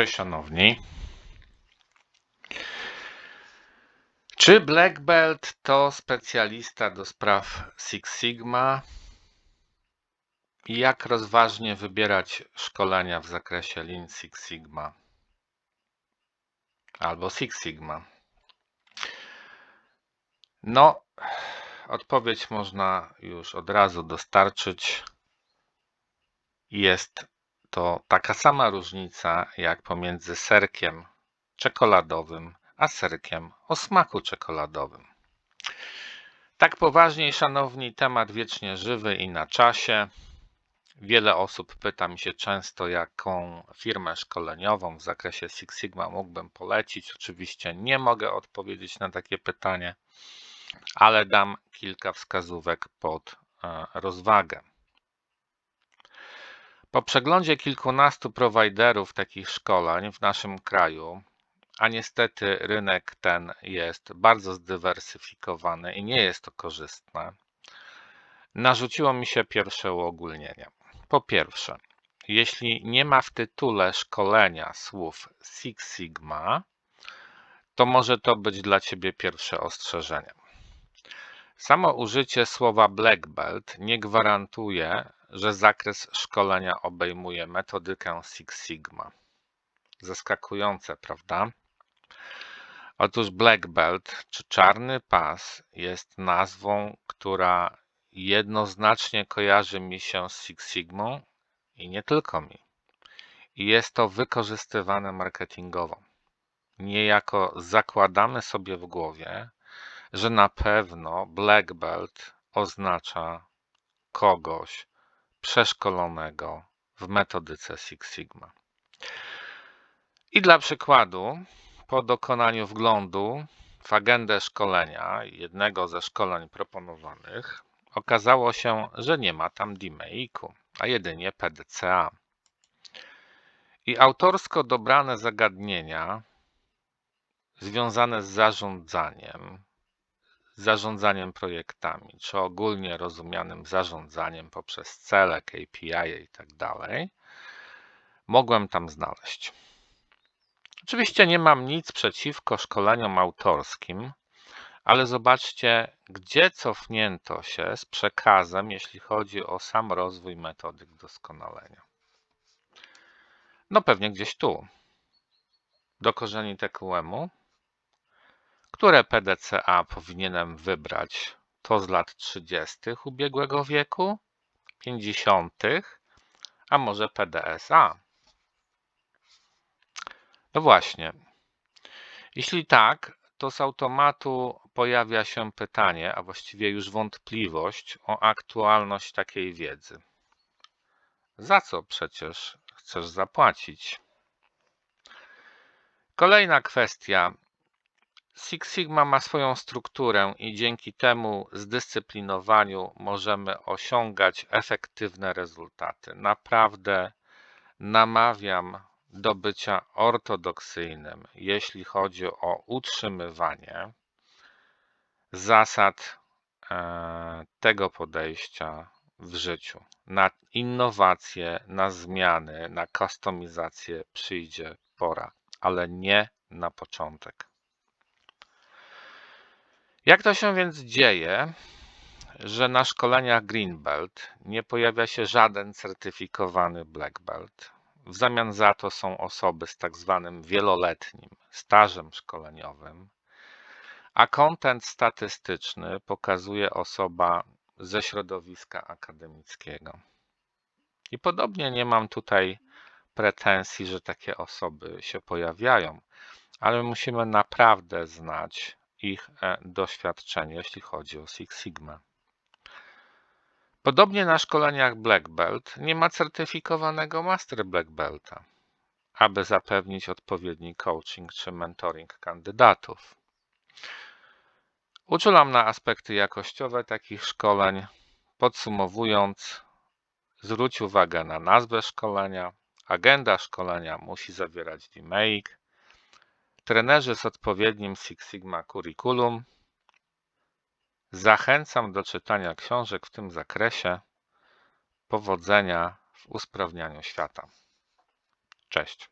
Cześć szanowni. Czy Black Belt to specjalista do spraw Six Sigma? Jak rozważnie wybierać szkolenia w zakresie Lean Six Sigma albo Six Sigma? No, odpowiedź można już od razu dostarczyć. Jest to taka sama różnica jak pomiędzy serkiem czekoladowym a serkiem o smaku czekoladowym. Tak poważnie, szanowni, temat wiecznie żywy i na czasie. Wiele osób pyta mi się często, jaką firmę szkoleniową w zakresie Six Sigma mógłbym polecić. Oczywiście nie mogę odpowiedzieć na takie pytanie, ale dam kilka wskazówek pod e, rozwagę. Po przeglądzie kilkunastu prowajderów takich szkoleń w naszym kraju, a niestety rynek ten jest bardzo zdywersyfikowany i nie jest to korzystne, narzuciło mi się pierwsze uogólnienie. Po pierwsze, jeśli nie ma w tytule szkolenia słów Six Sigma, to może to być dla Ciebie pierwsze ostrzeżenie. Samo użycie słowa black belt nie gwarantuje, że zakres szkolenia obejmuje metodykę Six Sigma. Zaskakujące, prawda? Otóż black belt czy czarny pas jest nazwą, która jednoznacznie kojarzy mi się z Six Sigmą i nie tylko mi. I jest to wykorzystywane marketingowo. Niejako zakładamy sobie w głowie, że na pewno black belt oznacza kogoś przeszkolonego w metodyce Six Sigma. I dla przykładu, po dokonaniu wglądu w agendę szkolenia, jednego ze szkoleń proponowanych, okazało się, że nie ma tam DMAIC-u, a jedynie PDCA. I autorsko dobrane zagadnienia związane z zarządzaniem, zarządzaniem projektami, czy ogólnie rozumianym zarządzaniem poprzez cele, KPI i tak dalej, mogłem tam znaleźć. Oczywiście nie mam nic przeciwko szkoleniom autorskim, ale zobaczcie, gdzie cofnięto się z przekazem, jeśli chodzi o sam rozwój metodyk doskonalenia. No pewnie gdzieś tu. Do korzeni TQM-u, które PDCA powinienem wybrać? To z lat 30. ubiegłego wieku, 50., a może PDSA? No właśnie. Jeśli tak, to z automatu pojawia się pytanie, a właściwie już wątpliwość o aktualność takiej wiedzy. Za co przecież chcesz zapłacić? Kolejna kwestia. Six Sigma ma swoją strukturę i dzięki temu zdyscyplinowaniu możemy osiągać efektywne rezultaty. Naprawdę namawiam do bycia ortodoksyjnym, jeśli chodzi o utrzymywanie zasad e, tego podejścia w życiu. Na innowacje, na zmiany, na kustomizację przyjdzie pora, ale nie na początek. Jak to się więc dzieje, że na szkoleniach Greenbelt nie pojawia się żaden certyfikowany Black Belt? W zamian za to są osoby z tak zwanym wieloletnim stażem szkoleniowym, a kontent statystyczny pokazuje osoba ze środowiska akademickiego. I podobnie nie mam tutaj pretensji, że takie osoby się pojawiają, ale musimy naprawdę znać ich e, doświadczenie, jeśli chodzi o Six Sigma. Podobnie na szkoleniach Black Belt nie ma certyfikowanego Master Black Belta, aby zapewnić odpowiedni coaching czy mentoring kandydatów. Uczulam na aspekty jakościowe takich szkoleń. Podsumowując, zwróć uwagę na nazwę szkolenia. Agenda szkolenia musi zawierać DMAIC, Trenerzy z odpowiednim Six Sigma Curriculum. Zachęcam do czytania książek w tym zakresie. Powodzenia w usprawnianiu świata. Cześć.